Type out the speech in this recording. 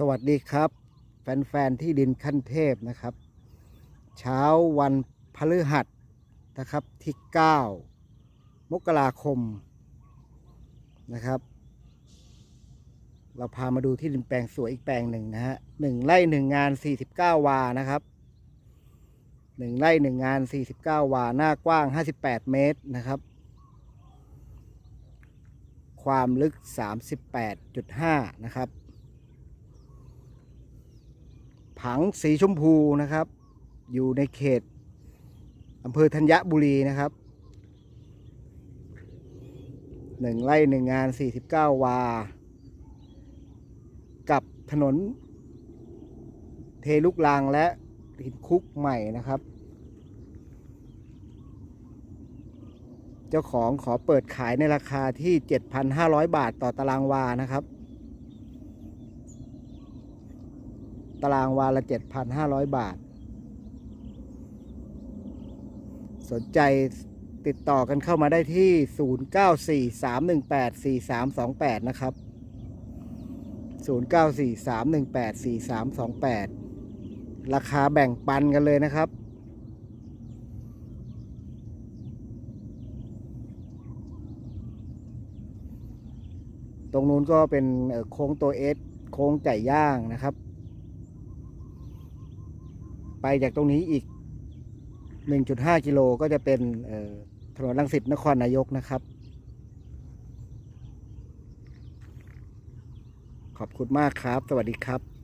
สวัสดีครับ แฟน ๆ ที่ดินขั้นเทพนะครับ เช้าวันพฤหัสนะครับที่ 9 มกราคมนะครับ เราพามาดูที่ดินแปลงสวยอีกแปลงหนึ่งนะฮะหนึ่งไร่หนึ่งงาน 49 วานะครับหนึ่งไร่หนึ่งงาน 49 วา หน้ากว้าง 58 เมตรนะครับ ความลึก 38.5 นะครับ ผังสีชมพูนะครับ อยู่ในเขตอำเภอธัญบุรีนะครับหนึ่งไร่หนึ่งงาน 49 วา กับถนน เทลุกรางและหินคุกใหม่นะครับ เจ้าของขอเปิดขายในราคาที่ 7,500 บาทต่อตารางวานะครับ ตารางวาละ 7,500 บาท สนใจติดต่อกันเข้ามาได้ที่ 0943184328 นะครับ 0943184328 ราคาแบ่งปันกันเลยนะครับตรงนู้นก็เป็นโค้งตัวเอสโค้งไก่ย่างนะครับ ไปจากตรงนี้อีก 1.5 กิโลก็จะเป็นถนนลังสิตนครนายกนะครับ ขอบคุณมากครับ สวัสดีครับ